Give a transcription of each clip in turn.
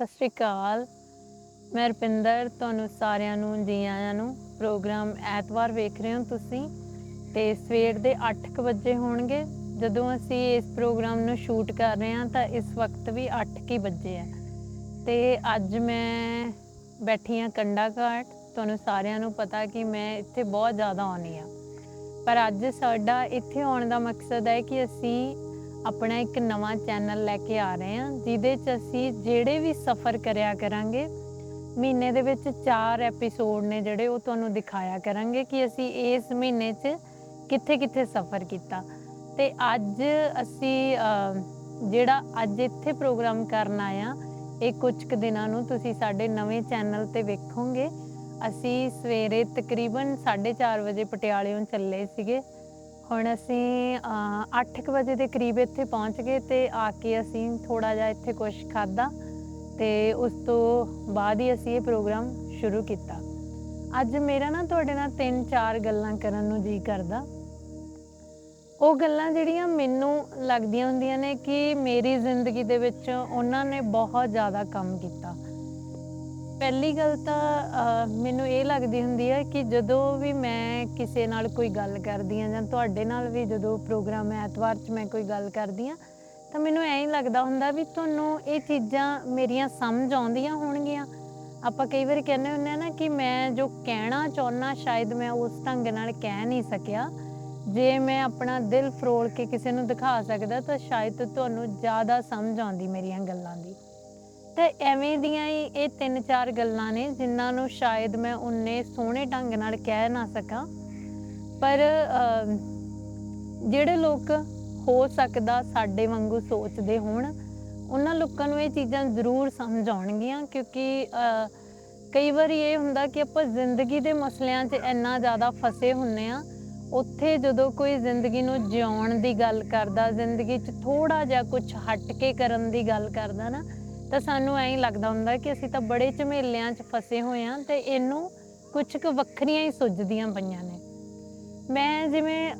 ਸਤਿ ਸ਼੍ਰੀ ਅਕਾਲ। ਮੈਂ ਰੁਪਿੰਦਰ, ਤੁਹਾਨੂੰ ਸਾਰਿਆਂ ਨੂੰ ਜੀ ਆਇਆਂ ਨੂੰ ਪ੍ਰੋਗਰਾਮ ਐਤਵਾਰ ਵੇਖ ਰਹੇ ਹੋ ਤੁਸੀਂ ਤੇ ਸਵੇਰ ਦੇ 8:00 ਵਜੇ ਹੋਣਗੇ। ਜਦੋਂ ਅਸੀਂ ਇਸ ਪ੍ਰੋਗਰਾਮ ਨੂੰ ਸ਼ੂਟ ਕਰ ਰਹੇ ਹਾਂ ਤਾਂ ਇਸ ਵਕਤ ਵੀ 8:00 ਵਜੇ ਹੈ। ਤੇ ਅੱਜ ਮੈਂ ਬੈਠੀ ਹਾਂ ਕੰਡਾ ਘਾਟ ਤੁਹਾਨੂੰ ਸਾਰਿਆਂ ਨੂੰ ਪਤਾ ਕਿ ਮੈਂ ਇੱਥੇ ਬਹੁਤ ਜ਼ਿਆਦਾ ਆਉਣੀ ਆ ਪਰ ਅੱਜ ਸਾਡਾ ਇੱਥੇ ਆਉਣ ਦਾ ਮਕਸਦ ਹੈ ਕਿ ਅਸੀਂ ਆਪਣਾ ਇੱਕ ਨਵਾਂ ਚੈਨਲ ਲੈ ਕੇ ਆ ਰਹੇ ਹਾਂ ਜਿਹਦੇ 'ਚ ਅਸੀਂ ਜਿਹੜੇ ਵੀ ਸਫ਼ਰ ਕਰਿਆ ਕਰਾਂਗੇ ਮਹੀਨੇ ਦੇ ਵਿੱਚ 4 ਐਪੀਸੋਡ ਨੇ ਜਿਹੜੇ ਉਹ ਤੁਹਾਨੂੰ ਦਿਖਾਇਆ ਕਰਾਂਗੇ ਕਿ ਅਸੀਂ ਇਸ ਮਹੀਨੇ 'ਚ ਕਿੱਥੇ-ਕਿੱਥੇ ਸਫ਼ਰ ਕੀਤਾ। ਤੇ ਅੱਜ ਅਸੀਂ ਅਹ, ਜਿਹੜਾ ਅੱਜ ਇੱਥੇ ਪ੍ਰੋਗਰਾਮ ਕਰਨ ਆਇਆ ਇਹ ਕੁਝ ਕੁ ਦਿਨਾਂ ਨੂੰ ਤੁਸੀਂ ਸਾਡੇ ਨਵੇਂ ਚੈਨਲ ਤੇ ਵੇਖੋਗੇ। ਅਸੀਂ ਸਵੇਰੇ ਤਕਰੀਬਨ 4:30 ਵਜੇ ਪਟਿਆਲੇੋਂ ਚੱਲੇ ਸੀਗੇ। ਹੁਣ ਅਸੀਂ 8:00 ਵਜੇ ਦੇ ਕਰੀਬ ਇੱਥੇ ਪਹੁੰਚ ਗਏ ਤੇ ਆ ਕੇ ਅਸੀਂ ਥੋੜਾ ਜਿਹਾ ਇੱਥੇ ਕੁਝ ਖਾਦਾ ਤੇ ਉਸ ਤੋਂ ਬਾਅਦ ਹੀ ਅਸੀਂ ਇਹ ਪ੍ਰੋਗਰਾਮ ਸ਼ੁਰੂ ਕੀਤਾ। ਅੱਜ ਮੇਰਾ ਨਾ ਤੁਹਾਡੇ ਨਾਲ ਤਿੰਨ ਚਾਰ ਗੱਲਾਂ ਕਰਨ ਨੂੰ ਜੀ ਕਰਦਾ। ਉਹ ਗੱਲਾਂ ਜਿਹੜੀਆਂ ਮੈਨੂੰ ਲੱਗਦੀਆਂ ਹੁੰਦੀਆਂ ਨੇ ਕਿ ਮੇਰੀ ਜ਼ਿੰਦਗੀ ਦੇ ਵਿੱਚ ਉਹਨਾਂ ਨੇ ਬਹੁਤ ਜ਼ਿਆਦਾ ਕੰਮ ਕੀਤਾ। ਪਹਿਲੀ ਗੱਲ ਤਾਂ ਮੈਨੂੰ ਇਹ ਲੱਗਦੀ ਹੁੰਦੀ ਹੈ ਕਿ ਜਦੋਂ ਵੀ ਮੈਂ ਕਿਸੇ ਨਾਲ ਕੋਈ ਗੱਲ ਕਰਦੀ ਹਾਂ ਜਾਂ ਤੁਹਾਡੇ ਨਾਲ ਵੀ ਜਦੋਂ ਪ੍ਰੋਗਰਾਮ ਐਤਵਾਰ 'ਚ ਮੈਂ ਕੋਈ ਗੱਲ ਕਰਦੀ ਹਾਂ ਤਾਂ ਮੈਨੂੰ ਐਂ ਹੀ ਲੱਗਦਾ ਹੁੰਦਾ ਵੀ ਤੁਹਾਨੂੰ ਇਹ ਚੀਜ਼ਾਂ ਮੇਰੀਆਂ ਸਮਝ ਆਉਂਦੀਆਂ ਹੋਣਗੀਆਂ। ਆਪਾਂ ਕਈ ਵਾਰ ਕਹਿੰਦੇ ਹੁੰਦੇ ਆ ਨਾ ਕਿ ਮੈਂ ਜੋ ਕਹਿਣਾ ਚਾਹੁੰਦਾ ਸ਼ਾਇਦ ਮੈਂ ਉਸ ਢੰਗ ਨਾਲ ਕਹਿ ਨਹੀਂ ਸਕਿਆ। ਜੇ ਮੈਂ ਆਪਣਾ ਦਿਲ ਫਰੋਲ ਕੇ ਕਿਸੇ ਨੂੰ ਦਿਖਾ ਸਕਦਾ, ਤਾਂ ਸ਼ਾਇਦ ਤੁਹਾਨੂੰ ਜ਼ਿਆਦਾ ਸਮਝ ਆਉਂਦੀ ਮੇਰੀਆਂ ਗੱਲਾਂ ਦੀ। ਤੇ ਐਵੇਂ ਦੀਆਂ ਹੀ ਇਹ ਤਿੰਨ ਚਾਰ ਗੱਲਾਂ ਨੇ ਜਿਨ੍ਹਾਂ ਨੂੰ ਸ਼ਾਇਦ ਮੈਂ ਉਨੇ ਸੋਹਣੇ ਢੰਗ ਨਾਲ ਕਹਿ ਨਾ ਸਕਾਂ। ਪਰ ਜਿਹੜੇ ਲੋਕ ਹੋ ਸਕਦਾ ਸਾਡੇ ਵਾਂਗੂ ਸੋਚਦੇ ਹੋਣ, ਉਹਨਾਂ ਲੋਕਾਂ ਨੂੰ ਇਹ ਚੀਜ਼ਾਂ ਜ਼ਰੂਰ ਸਮਝ ਆਉਣਗੀਆਂ ਕਿਉਂਕਿ ਕਈ ਵਾਰੀ ਇਹ ਹੁੰਦਾ ਕਿ ਆਪਾਂ ਜ਼ਿੰਦਗੀ ਦੇ ਮਸਲਿਆਂ 'ਚ ਇੰਨਾ ਜ਼ਿਆਦਾ ਫਸੇ ਹੁੰਨੇ ਆ, ਉੱਥੇ ਜਦੋਂ ਕੋਈ ਜ਼ਿੰਦਗੀ ਨੂੰ ਜਿਉਣ ਦੀ ਗੱਲ ਕਰਦਾ, ਜ਼ਿੰਦਗੀ 'ਚ ਥੋੜਾ ਜਿਹਾ ਕੁਝ ਹਟ ਕੇ ਕਰਨ ਦੀ ਗੱਲ ਕਰਦਾ ਨਾ ਤਾਂ ਸਾਨੂੰ ਐਂ ਲੱਗਦਾ ਹੁੰਦਾ ਕਿ ਅਸੀਂ ਤਾਂ ਬੜੇ ਝਮੇਲਿਆਂ 'ਚ ਫਸੇ ਹੋਏ ਆ ਤੇ ਇਹਨੂੰ ਕੁਝ ਕੁ ਵੱਖਰੀਆਂ ਹੀ ਸੁੱਝਦੀਆਂ ਪਈਆਂ ਨੇ। ਮੈਂ ਜਿਵੇਂ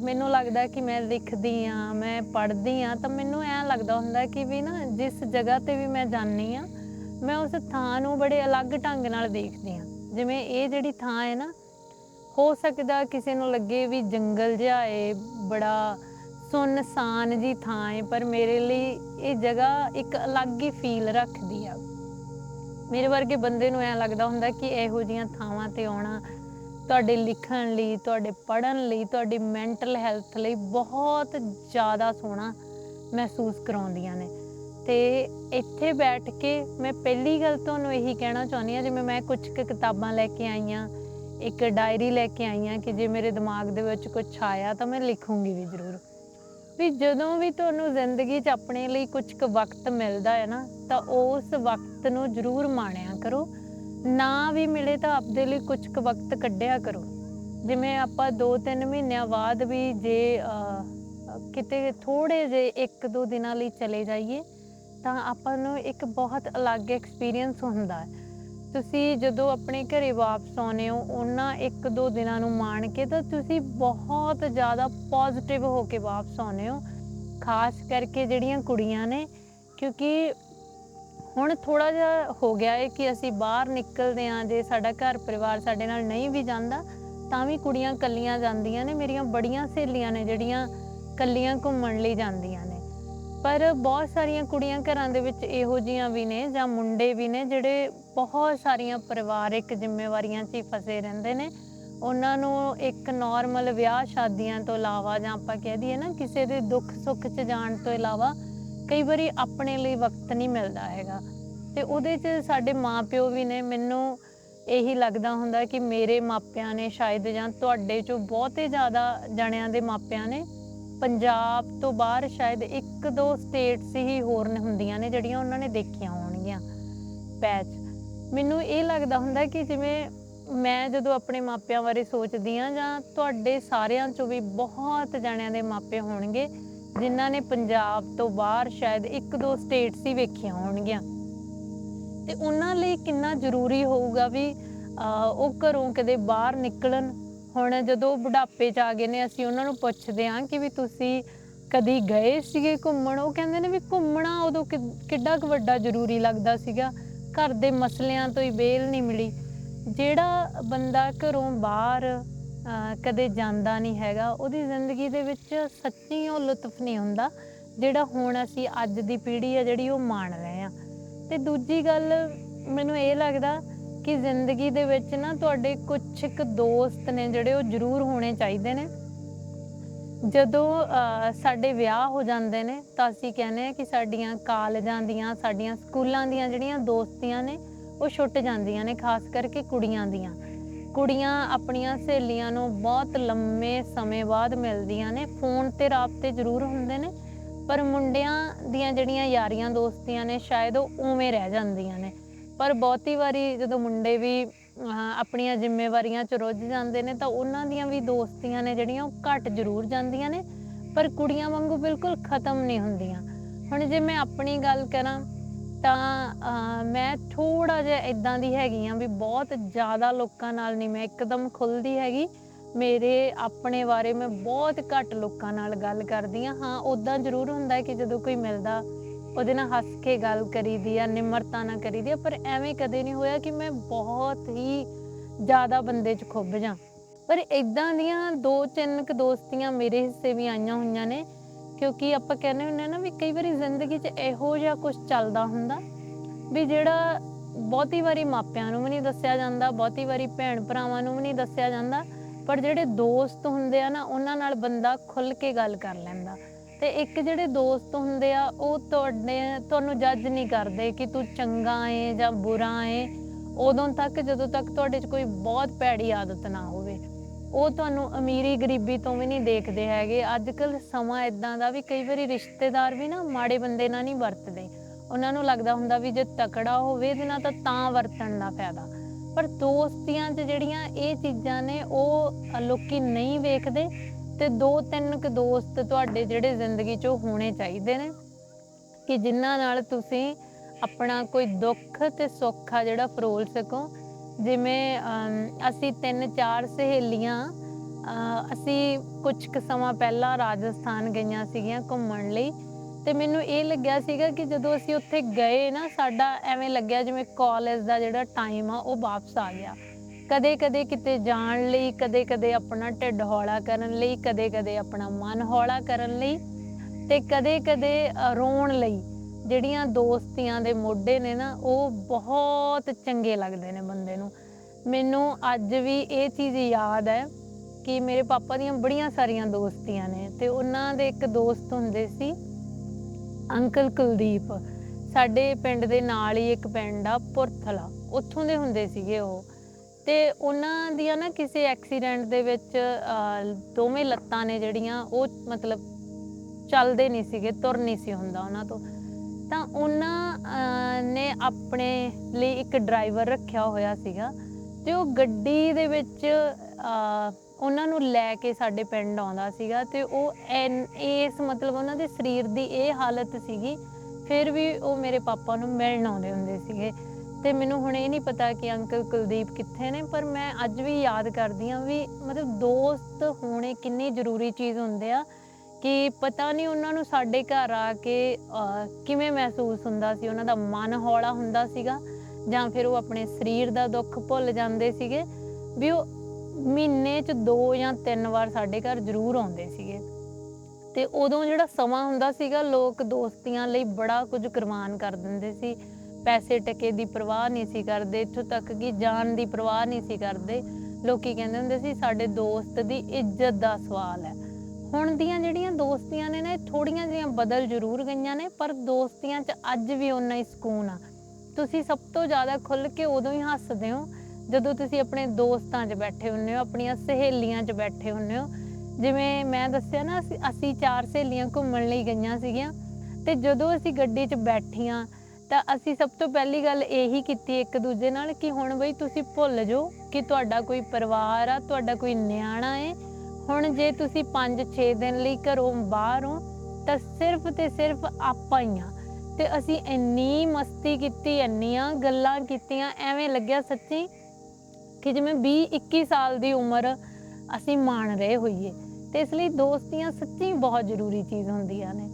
ਮੈਨੂੰ ਲੱਗਦਾ ਕਿ ਮੈਂ ਲਿਖਦੀ ਆ ਮੈਂ ਪੜ੍ਹਦੀ ਆ ਤਾਂ ਮੈਨੂੰ ਐਂ ਲੱਗਦਾ ਹੁੰਦਾ ਕਿ ਵੀ ਨਾ ਜਿਸ ਜਗ੍ਹਾ ਤੇ ਵੀ ਮੈਂ ਜਾਂਦੀ ਆ ਮੈਂ ਉਸ ਥਾਂ ਨੂੰ ਬੜੇ ਅਲੱਗ ਢੰਗ ਨਾਲ ਦੇਖਦੀ ਆ ਜਿਵੇਂ ਇਹ ਜਿਹੜੀ ਥਾਂ ਹੈ ਨਾ, ਹੋ ਸਕਦਾ ਕਿਸੇ ਨੂੰ ਲੱਗੇ ਵੀ ਜੰਗਲ ਜਿਹਾ ਏ, ਬੜਾ ਸੁਨਸਾਨ ਜੀ ਥਾਂ ਏ, ਪਰ ਮੇਰੇ ਲਈ ਇਹ ਜਗ੍ਹਾ ਇੱਕ ਅਲੱਗ ਹੀ ਫੀਲ ਰੱਖਦੀ ਆ। ਮੇਰੇ ਵਰਗੇ ਬੰਦੇ ਨੂੰ ਐਂ ਲੱਗਦਾ ਹੁੰਦਾ ਕਿ ਇਹੋ ਜੀਆਂ ਥਾਵਾਂ ਤੇ ਆਉਣਾ ਤੁਹਾਡੇ ਲਿਖਣ ਲਈ, ਤੁਹਾਡੇ ਪੜ੍ਹਨ ਲਈ, ਤੁਹਾਡੀ ਮੈਂਟਲ ਹੈਲਥ ਲਈ ਬਹੁਤ ਜ਼ਿਆਦਾ ਸੋਹਣਾ ਮਹਿਸੂਸ ਕਰਾਉਂਦੀਆਂ ਨੇ। ਤੇ ਇੱਥੇ ਬੈਠ ਕੇ ਮੈਂ ਪਹਿਲੀ ਗੱਲ ਤੁਹਾਨੂੰ ਇਹੀ ਕਹਿਣਾ ਚਾਹੁੰਦੀ ਆ, ਜਿਵੇਂ ਮੈਂ ਕੁਝ ਕੁ ਕਿਤਾਬਾਂ ਲੈ ਕੇ ਆਈ ਆ ਇੱਕ ਡਾਇਰੀ ਲੈ ਕੇ ਆਈ ਆ ਕਿ ਜੇ ਮੇਰੇ ਦਿਮਾਗ ਦੇ ਵਿੱਚ ਕੁਝ ਆਇਆ ਤਾਂ ਮੈਂ ਲਿਖੂੰਗੀ ਵੀ ਜ਼ਰੂਰ। ਵੀ ਜਦੋਂ ਵੀ ਤੁਹਾਨੂੰ ਜ਼ਿੰਦਗੀ 'ਚ ਆਪਣੇ ਲਈ ਕੁਝ ਕੁ ਵਕਤ ਮਿਲਦਾ ਹੈ ਨਾ, ਤਾਂ ਉਸ ਵਕਤ ਨੂੰ ਜ਼ਰੂਰ ਮਾਣਿਆ ਕਰੋ। ਨਾ ਵੀ ਮਿਲੇ ਤਾਂ ਆਪਦੇ ਲਈ ਕੁਝ ਕੁ ਵਕਤ ਕੱਢਿਆ ਕਰੋ। ਜਿਵੇਂ ਆਪਾਂ 2-3 ਮਹੀਨਿਆਂ ਬਾਅਦ ਵੀ ਜੇ ਕਿਤੇ ਥੋੜੇ ਜੇ 1-2 ਦਿਨਾਂ ਲਈ ਚਲੇ ਜਾਈਏ, ਤਾਂ ਆਪਾਂ ਨੂੰ ਇੱਕ ਬਹੁਤ ਅਲੱਗ ਐਕਸਪੀਰੀਅੰਸ ਹੁੰਦਾ ਹੈ। ਤੁਸੀਂ ਜਦੋਂ ਆਪਣੇ ਘਰੇ ਵਾਪਸ ਆਉਨੇ ਹੋ, ਉਹਨਾਂ 1-2 ਦਿਨਾਂ ਨੂੰ ਮਾਣ ਕੇ ਤਾਂ ਤੁਸੀਂ ਬਹੁਤ ਜ਼ਿਆਦਾ ਪੋਜ਼ਿਟਿਵ ਹੋ ਕੇ ਵਾਪਸ ਆਉਨੇ ਹੋ। ਖਾਸ ਕਰਕੇ ਜਿਹੜੀਆਂ ਕੁੜੀਆਂ ਨੇ, ਕਿਉਂਕਿ ਹੁਣ ਥੋੜਾ ਜਿਹਾ ਹੋ ਗਿਆ ਹੈ ਕਿ ਅਸੀਂ ਬਾਹਰ ਨਿਕਲਦੇ ਆਂ ਜੇ ਸਾਡਾ ਘਰ ਪਰਿਵਾਰ ਸਾਡੇ ਨਾਲ ਨਹੀਂ ਵੀ ਜਾਂਦਾ, ਤਾਂ ਵੀ ਕੁੜੀਆਂ ਕੱਲੀਆਂ ਜਾਂਦੀਆਂ ਨੇ, ਮੇਰੀਆਂ ਬੜੀਆਂ ਸਹੇਲੀਆਂ ਨੇ ਜਿਹੜੀਆਂ ਕੱਲੀਆਂ ਘੁੰਮਣ ਲਈ ਜਾਂਦੀਆਂ ਪਰ ਬਹੁਤ ਸਾਰੀਆਂ ਕੁੜੀਆਂ ਘਰਾਂ ਦੇ ਵਿੱਚ ਇਹੋ ਜੀਆਂ ਵੀ ਨੇ ਜਾਂ ਮੁੰਡੇ ਵੀ ਨੇ ਜਿਹੜੇ ਬਹੁਤ ਸਾਰੀਆਂ ਪਰਿਵਾਰਿਕ ਜ਼ਿੰਮੇਵਾਰੀਆਂ 'ਚ ਹੀ ਫਸੇ ਰਹਿੰਦੇ ਨੇ। ਉਹਨਾਂ ਨੂੰ ਇੱਕ ਨਾਰਮਲ ਵਿਆਹ ਸ਼ਾਦੀਆਂ ਤੋਂ ਇਲਾਵਾ ਜਾਂ ਆਪਾਂ ਕਹਿ ਦਈਏ ਨਾ ਕਿਸੇ ਦੇ ਦੁੱਖ ਸੁੱਖ 'ਚ ਜਾਣ ਤੋਂ ਇਲਾਵਾ ਕਈ ਵਾਰੀ ਆਪਣੇ ਲਈ ਵਕਤ ਨਹੀਂ ਮਿਲਦਾ ਹੈਗਾ। ਤੇ ਉਹਦੇ 'ਚ ਸਾਡੇ ਮਾਪਿਓ ਵੀ ਨੇ, ਮੈਨੂੰ ਇਹੀ ਲੱਗਦਾ ਹੁੰਦਾ ਕਿ ਮੇਰੇ ਮਾਪਿਆਂ ਨੇ ਸ਼ਾਇਦ ਜਾਂ ਤੁਹਾਡੇ 'ਚੋਂ ਬਹੁਤੇ ਜ਼ਿਆਦਾ ਜਣਿਆਂ ਦੇ ਮਾਪਿਆਂ ਨੇ ਪੰਜਾਬ ਤੋਂ ਬਾਹਰ ਸ਼ਾਇਦ ਇੱਕ ਦੋ ਸਟੇਟਸ ਹੀ ਹੋਰ ਨੇ ਹੁੰਦੀਆਂ ਨੇ ਜਿਹੜੀਆਂ ਉਹਨਾਂ ਨੇ ਦੇਖੀਆਂ ਹੋਣਗੀਆਂ ਪੈਚ ਮੈਨੂੰ ਇਹ ਲੱਗਦਾ ਹੁੰਦਾ ਕਿ ਜਿਵੇਂ ਮੈਂ ਜਦੋਂ ਆਪਣੇ ਮਾਪਿਆਂ ਬਾਰੇ ਸੋਚਦੀ ਆ ਜਾਂ ਤੁਹਾਡੇ ਸਾਰਿਆਂ ਚੋਂ ਵੀ ਬਹੁਤ ਜਣਿਆਂ ਦੇ ਮਾਪੇ ਹੋਣਗੇ ਜਿਨ੍ਹਾਂ ਨੇ ਪੰਜਾਬ ਤੋਂ ਬਾਹਰ ਸ਼ਾਇਦ ਇੱਕ ਦੋ ਸਟੇਟਸ ਹੀ ਵੇਖੀਆਂ ਹੋਣਗੀਆਂ। ਤੇ ਉਹਨਾਂ ਲਈ ਕਿੰਨਾ ਜ਼ਰੂਰੀ ਹੋਊਗਾ ਵੀ ਉਹ ਘਰੋਂ ਕਦੇ ਬਾਹਰ ਨਿਕਲਣ ਹੁਣ ਜਦੋਂ ਬੁਢਾਪੇ 'ਚ ਆ ਗਏ ਨੇ, ਅਸੀਂ ਉਹਨਾਂ ਨੂੰ ਪੁੱਛਦੇ ਹਾਂ ਕਿ ਵੀ ਤੁਸੀਂ ਕਦੀ ਗਏ ਸੀਗੇ ਘੁੰਮਣ? ਉਹ ਕਹਿੰਦੇ ਨੇ ਵੀ ਘੁੰਮਣਾ ਉਦੋਂ ਕਿ- ਕਿੱਡਾ ਕੁ ਵੱਡਾ ਜ਼ਰੂਰੀ ਲੱਗਦਾ ਸੀਗਾ। ਘਰ ਦੇ ਮਸਲਿਆਂ ਤੋਂ ਹੀ ਵੇਲ ਨਹੀਂ ਮਿਲੀ। ਜਿਹੜਾ ਬੰਦਾ ਘਰੋਂ ਬਾਹਰ ਕਦੇ ਜਾਂਦਾ ਨਹੀਂ ਹੈਗਾ, ਉਹਦੀ ਜ਼ਿੰਦਗੀ ਦੇ ਵਿੱਚ ਸੱਚੀ ਉਹ ਲੁਤਫ ਨਹੀਂ ਹੁੰਦਾ, ਜਿਹੜਾ ਹੁਣ ਅਸੀਂ ਅੱਜ ਦੀ ਪੀੜ੍ਹੀ ਆ ਜਿਹੜੀ ਉਹ ਮਾਣ ਰਹੇ ਆ ਤੇ ਦੂਜੀ ਗੱਲ ਮੈਨੂੰ ਇਹ ਲੱਗਦਾ ਕਿ ਜ਼ਿੰਦਗੀ ਦੇ ਵਿੱਚ ਨਾ ਤੁਹਾਡੇ ਕੁਝ ਇੱਕ ਦੋਸਤ ਨੇ ਜਿਹੜੇ ਉਹ ਜ਼ਰੂਰ ਹੋਣੇ ਚਾਹੀਦੇ ਨੇ। ਜਦੋਂ ਸਾਡੇ ਵਿਆਹ ਹੋ ਜਾਂਦੇ ਨੇ, ਤਾਂ ਅਸੀਂ ਕਹਿੰਦੇ ਆ ਕਿ ਸਾਡੀਆਂ ਕਾਲਜਾਂ ਦੀਆਂ, ਸਾਡੀਆਂ ਸਕੂਲਾਂ ਦੀਆਂ ਜਿਹੜੀਆਂ ਦੋਸਤੀਆਂ ਨੇ, ਉਹ ਛੁੱਟ ਜਾਂਦੀਆਂ ਨੇ, ਖਾਸ ਕਰਕੇ ਕੁੜੀਆਂ ਦੀਆਂ। ਕੁੜੀਆਂ ਆਪਣੀਆਂ ਸਹੇਲੀਆਂ ਨੂੰ ਬਹੁਤ ਲੰਮੇ ਸਮੇਂ ਬਾਅਦ ਮਿਲਦੀਆਂ ਨੇ, ਫੋਨ ਤੇ ਰਾਬਤੇ ਜ਼ਰੂਰ ਹੁੰਦੇ ਨੇ, ਪਰ ਮੁੰਡਿਆਂ ਦੀਆਂ ਜਿਹੜੀਆਂ ਯਾਰੀਆਂ ਦੋਸਤੀਆਂ ਨੇ, ਸ਼ਾਇਦ ਉਹ ਉਵੇਂ ਰਹਿ ਜਾਂਦੀਆਂ ਨੇ। ਪਰ ਬਹੁਤੀ ਵਾਰੀ ਜਦੋਂ ਮੁੰਡੇ ਵੀ ਆਪਣੀਆਂ ਜ਼ਿੰਮੇਵਾਰੀਆਂ 'ਚ ਰੁੱਝ ਜਾਂਦੇ ਨੇ ਤਾਂ ਉਹਨਾਂ ਦੀਆਂ ਵੀ ਦੋਸਤੀਆਂ ਨੇ ਜਿਹੜੀਆਂ ਉਹ ਘਟ ਜ਼ਰੂਰ ਜਾਂਦੀਆਂ ਨੇ, ਪਰ ਕੁੜੀਆਂ ਵਾਂਗੂ ਬਿਲਕੁਲ ਖਤਮ ਨਹੀਂ ਹੁੰਦੀਆਂ। ਹੁਣ ਜੇ ਮੈਂ ਆਪਣੀ ਗੱਲ ਕਰਾਂ ਤਾਂ ਮੈਂ ਥੋੜਾ ਜਿਹਾ ਇਦਾਂ ਦੀ ਹੈਗੀ ਆ ਵੀ ਬਹੁਤ ਜ਼ਿਆਦਾ ਲੋਕਾਂ ਨਾਲ ਨਹੀਂ, ਮੈਂ ਇੱਕਦਮ ਖੁੱਲਦੀ ਹੈਗੀ। ਮੇਰੇ ਆਪਣੇ ਬਾਰੇ ਮੈਂ ਬਹੁਤ ਘੱਟ ਲੋਕਾਂ ਨਾਲ ਗੱਲ ਕਰਦੀ ਆ ਹਾਂ ਉਦਾਂ ਜ਼ਰੂਰ ਹੁੰਦਾ ਕਿ ਜਦੋਂ ਕੋਈ ਮਿਲਦਾ ਉਹਦੇ ਨਾਲ ਹੱਸ ਕੇ ਗੱਲ ਕਰੀਦੀ ਆ, ਨਿਮਰਤਾ ਨਾਲ ਕਰੀਦੀ ਆ, ਪਰ ਐਵੇਂ ਕਦੇ ਨਹੀਂ ਹੋਇਆ ਕਿ ਮੈਂ ਬਹੁਤ ਹੀ ਜ਼ਿਆਦਾ ਬੰਦੇ 'ਚ ਖੁੱਭ ਜਾਂ ਪਰ ਇਦਾਂ ਦੀਆਂ ਦੋ ਤਿੰਨ ਕੁ ਦੋਸਤੀਆਂ ਮੇਰੇ ਹਿੱਸੇ ਵੀ ਆਈਆਂ ਹੋਈਆਂ ਨੇ, ਕਿਉਂਕਿ ਆਪਾਂ ਕਹਿੰਦੇ ਹੁੰਦੇ ਨਾ ਵੀ ਕਈ ਵਾਰੀ ਜ਼ਿੰਦਗੀ 'ਚ ਇਹੋ ਜਿਹਾ ਕੁਝ ਚੱਲਦਾ ਹੁੰਦਾ ਵੀ ਜਿਹੜਾ ਬਹੁਤੀ ਵਾਰੀ ਮਾਪਿਆਂ ਨੂੰ ਵੀ ਨਹੀਂ ਦੱਸਿਆ ਜਾਂਦਾ, ਬਹੁਤੀ ਵਾਰੀ ਭੈਣ ਭਰਾਵਾਂ ਨੂੰ ਵੀ ਨਹੀਂ ਦੱਸਿਆ ਜਾਂਦਾ, ਪਰ ਜਿਹੜੇ ਦੋਸਤ ਹੁੰਦੇ ਆ ਨਾ, ਉਹਨਾਂ ਨਾਲ ਬੰਦਾ ਖੁੱਲ ਕੇ ਗੱਲ ਕਰ ਲੈਂਦਾ। ਤੇ ਇੱਕ ਜਿਹੜੇ ਦੋਸਤ ਹੁੰਦੇ ਆ, ਉਹ ਤੁਹਾਡੇ, ਤੁਹਾਨੂੰ ਜੱਜ ਨਹੀਂ ਕਰਦੇ ਕਿ ਤੂੰ ਚੰਗਾ ਏ ਜਾਂ ਬੁਰਾ ਏ। ਉਦੋਂ ਤੱਕ, ਜਦੋਂ ਤੱਕ ਤੁਹਾਡੇ 'ਚ ਕੋਈ ਬਹੁਤ ਭੈੜੀ ਆਦਤ ਨਾ ਹੋਵੇ। ਉਹ ਤੁਹਾਨੂੰ ਅਮੀਰੀ ਗਰੀਬੀ ਤੋਂ ਵੀ ਨਹੀਂ ਦੇਖਦੇ ਹੈਗੇ। ਅੱਜ ਕੱਲ ਸਮਾਂ ਇਦਾਂ ਦਾ ਵੀ ਕਈ ਵਾਰੀ ਰਿਸ਼ਤੇਦਾਰ ਵੀ ਨਾ ਮਾੜੇ ਬੰਦੇ ਨਾਲ ਨਹੀਂ ਵਰਤਦੇ। ਉਹਨਾਂ ਨੂੰ ਲੱਗਦਾ ਹੁੰਦਾ ਵੀ ਜੇ ਤਕੜਾ ਹੋਵੇ, ਇਹਦੇ ਨਾਲ ਤਾਂ ਤਾਂ ਵਰਤਣ ਦਾ ਫਾਇਦਾ। ਪਰ ਦੋਸਤੀਆਂ 'ਚ ਜਿਹੜੀਆਂ ਇਹ ਚੀਜ਼ਾਂ ਨੇ, ਉਹ ਲੋਕੀ ਨਹੀਂ ਵੇਖਦੇ। ਤੇ ਦੋ ਤਿੰਨ ਕੁ ਦੋਸਤ ਤੁਹਾਡੇ ਜਿਹੜੇ ਜ਼ਿੰਦਗੀ 'ਚ ਹੋਣੇ ਚਾਹੀਦੇ ਨੇ ਕਿ ਜਿਨ੍ਹਾਂ ਨਾਲ ਤੁਸੀਂ ਆਪਣਾ ਕੋਈ ਦੁੱਖ ਤੇ ਸੁੱਖ ਆ ਜਿਹੜਾ ਫਰੋਲ ਸਕੋ। ਜਿਵੇਂ ਅਸੀਂ ਤਿੰਨ ਚਾਰ ਸਹੇਲੀਆਂ ਅ, ਅਸੀਂ ਕੁਝ ਕੁ ਸਮਾਂ ਪਹਿਲਾਂ ਰਾਜਸਥਾਨ ਗਈਆਂ ਸੀਗੀਆਂ ਘੁੰਮਣ ਲਈ। ਤੇ ਮੈਨੂੰ ਇਹ ਲੱਗਿਆ ਸੀਗਾ ਕਿ ਜਦੋਂ ਅਸੀਂ ਉੱਥੇ ਗਏ ਨਾ ਸਾਡਾ ਐਵੇਂ ਲੱਗਿਆ ਜਿਵੇਂ ਕਾਲਜ ਦਾ ਜਿਹੜਾ ਟਾਈਮ ਆ ਉਹ ਵਾਪਸ ਆ ਗਿਆ। ਕਦੇ ਕਦੇ ਕਿਤੇ ਜਾਣ ਲਈ ਕਦੇ ਕਦੇ ਆਪਣਾ ਢਿੱਡ ਹੌਲਾ ਕਰਨ ਲਈ ਕਦੇ ਕਦੇ ਆਪਣਾ ਮਨ ਹੌਲਾ ਕਰਨ ਲਈ ਤੇ ਕਦੇ ਕਦੇ ਰੋਣ ਲਈ। ਜਿਹੜੀਆਂ ਦੋਸਤੀਆਂ ਦੇ ਮੋਢੇ ਨੇ ਨਾ, ਉਹ ਬਹੁਤ ਚੰਗੇ ਲੱਗਦੇ ਨੇ ਬੰਦੇ ਨੂੰ। ਮੈਨੂੰ ਅੱਜ ਵੀ ਇਹ ਚੀਜ਼ ਯਾਦ ਹੈ ਕਿ ਮੇਰੇ ਪਾਪਾ ਦੀਆਂ ਬੜੀਆਂ ਸਾਰੀਆਂ ਦੋਸਤੀਆਂ ਨੇ ਤੇ ਉਹਨਾਂ ਦੇ ਇੱਕ ਦੋਸਤ ਹੁੰਦੇ ਸੀ, ਅੰਕਲ ਕੁਲਦੀਪ। ਸਾਡੇ ਪਿੰਡ ਦੇ ਨਾਲ ਹੀ ਇੱਕ ਪਿੰਡ ਆ, ਪੁਰਥਲਾ। ਉੱਥੋਂ ਦੇ ਹੁੰਦੇ ਸੀਗੇ ਉਹ। ਤੇ ਉਹਨਾਂ ਦੀਆਂ ਨਾ ਕਿਸੇ ਐਕਸੀਡੈਂਟ ਦੇ ਵਿੱਚ ਦੋਵੇਂ ਲੱਤਾਂ ਨੇ ਜਿਹੜੀਆਂ, ਉਹ ਮਤਲਬ ਚੱਲਦੇ ਨਹੀਂ ਸੀਗੇ, ਤੁਰ ਨਹੀਂ ਸੀ ਹੁੰਦਾ ਉਹਨਾਂ ਤੋਂ। ਤਾਂ ਉਹਨਾਂ ਨੇ ਆਪਣੇ ਲਈ ਇੱਕ ਡਰਾਈਵਰ ਰੱਖਿਆ ਹੋਇਆ ਸੀਗਾ, ਤੇ ਉਹ ਗੱਡੀ ਦੇ ਵਿੱਚ ਉਹਨਾਂ ਨੂੰ ਲੈ ਕੇ ਸਾਡੇ ਪਿੰਡ ਆਉਂਦਾ ਸੀਗਾ, ਤੇ ਉਹ ਇਸ ਮਤਲਬ ਉਹਨਾਂ ਦੇ ਸਰੀਰ ਦੀ ਇਹ ਹਾਲਤ ਸੀਗੀ, ਫਿਰ ਵੀ ਉਹ ਮੇਰੇ ਪਾਪਾ ਨੂੰ ਮਿਲਣ ਆਉਂਦੇ ਹੁੰਦੇ ਸੀਗੇ। ਤੇ ਮੈਨੂੰ ਹੁਣ ਇਹ ਨਹੀਂ ਪਤਾ ਕਿ ਅੰਕਲ ਕੁਲਦੀਪ ਕਿੱਥੇ ਨੇ, ਪਰ ਮੈਂ ਅੱਜ ਵੀ ਯਾਦ ਕਰਦੀ ਹਾਂ ਵੀ ਮਤਲਬ ਦੋਸਤ ਹੋਣੇ ਕਿੰਨੀ ਜ਼ਰੂਰੀ ਚੀਜ਼ ਹੁੰਦੇ ਆ ਕਿ ਪਤਾ ਨਹੀਂ ਉਹਨਾਂ ਨੂੰ ਸਾਡੇ ਘਰ ਆ ਕੇ ਕਿਵੇਂ ਮਹਿਸੂਸ ਹੁੰਦਾ ਸੀ, ਉਹਨਾਂ ਦਾ ਮਨ ਹੌਲਾ ਹੁੰਦਾ ਸੀਗਾ ਜਾਂ ਫਿਰ ਉਹ ਆਪਣੇ ਸਰੀਰ ਦਾ ਦੁੱਖ ਭੁੱਲ ਜਾਂਦੇ ਸੀਗੇ ਵੀ ਉਹ ਮਹੀਨੇ 'ਚ ਦੋ ਜਾਂ ਤਿੰਨ ਵਾਰ ਸਾਡੇ ਘਰ ਜ਼ਰੂਰ ਆਉਂਦੇ ਸੀਗੇ। ਤੇ ਉਦੋਂ ਜਿਹੜਾ ਸਮਾਂ ਹੁੰਦਾ ਸੀਗਾ, ਲੋਕ ਦੋਸਤੀਆਂ ਲਈ ਬੜਾ ਕੁਝ ਕੁਰਬਾਨ ਕਰ ਦਿੰਦੇ ਸੀ। ਪੈਸੇ ਟਕੇ ਦੀ ਪਰਵਾਹ ਨਹੀਂ ਸੀ ਕਰਦੇ, ਇੱਥੋਂ ਤੱਕ ਕਿ ਜਾਨ ਦੀ ਪਰਵਾਹ ਨਹੀਂ ਸੀ ਕਰਦੇ। ਲੋਕੀ ਕਹਿੰਦੇ ਹੁੰਦੇ ਸੀ, ਸਾਡੇ ਦੋਸਤ ਦੀ ਇੱਜ਼ਤ ਦਾ ਸਵਾਲ ਹੈ। ਹੁਣ ਦੀਆਂ ਜਿਹੜੀਆਂ ਦੋਸਤੀਆਂ ਨੇ ਨਾ, ਇਹ ਥੋੜੀਆਂ ਜਿਹੀਆਂ ਬਦਲ ਜ਼ਰੂਰ ਗਈਆਂ ਨੇ, ਪਰ ਦੋਸਤੀਆਂ 'ਚ ਅੱਜ ਵੀ ਓਨਾ ਹੀ ਸਕੂਨ ਆ। ਤੁਸੀਂ ਸਭ ਤੋਂ ਜ਼ਿਆਦਾ ਖੁੱਲ ਕੇ ਉਦੋਂ ਹੀ ਹੱਸਦੇ ਹੋ, ਜਦੋਂ ਤੁਸੀਂ ਆਪਣੇ ਦੋਸਤਾਂ 'ਚ ਬੈਠੇ ਹੁੰਦੇ ਹੋ, ਆਪਣੀਆਂ ਸਹੇਲੀਆਂ 'ਚ ਬੈਠੇ ਹੁੰਦੇ ਹੋ। ਜਿਵੇਂ ਮੈਂ ਦੱਸਿਆ ਨਾ ਅਸੀਂ ਅਸੀਂ ਚਾਰ ਸਹੇਲੀਆਂ ਘੁੰਮਣ ਲਈ ਗਈਆਂ ਸੀਗੀਆਂ, ਤੇ ਜਦੋਂ ਅਸੀਂ ਗੱਡੀ 'ਚ ਬੈਠੀਆਂ ਤਾਂ ਅਸੀਂ ਸਭ ਤੋਂ ਪਹਿਲੀ ਗੱਲ ਇਹੀ ਕੀਤੀ ਇੱਕ ਦੂਜੇ ਨਾਲ ਕਿ ਹੁਣ ਬਈ ਤੁਸੀਂ ਭੁੱਲ ਜਾਓ ਕਿ ਤੁਹਾਡਾ ਕੋਈ ਪਰਿਵਾਰ ਆ, ਤੁਹਾਡਾ ਕੋਈ ਨਿਆਣਾ ਹੈ ਹੁਣ ਜੇ ਤੁਸੀਂ 5-6 ਦਿਨ ਲਈ ਘਰੋਂ ਬਾਹਰ ਹੋ, ਤਾਂ ਸਿਰਫ ਤੇ ਸਿਰਫ ਆਪਾਂ ਹੀ ਆ। ਤੇ ਅਸੀਂ ਇੰਨੀ ਮਸਤੀ ਕੀਤੀ, ਇੰਨੀਆਂ ਗੱਲਾਂ ਕੀਤੀਆਂ, ਐਵੇਂ ਲੱਗਿਆ ਸੱਚੀ ਕਿ ਜਿਵੇਂ 20 21 ਸਾਲ ਦੀ ਉਮਰ ਅਸੀਂ ਮਾਣ ਰਹੇ ਹੋਈਏ। ਤੇ ਇਸ ਲਈ ਦੋਸਤੀਆਂ ਸੱਚੀ ਬਹੁਤ ਜ਼ਰੂਰੀ ਚੀਜ਼ ਹੁੰਦੀਆਂ ਨੇ।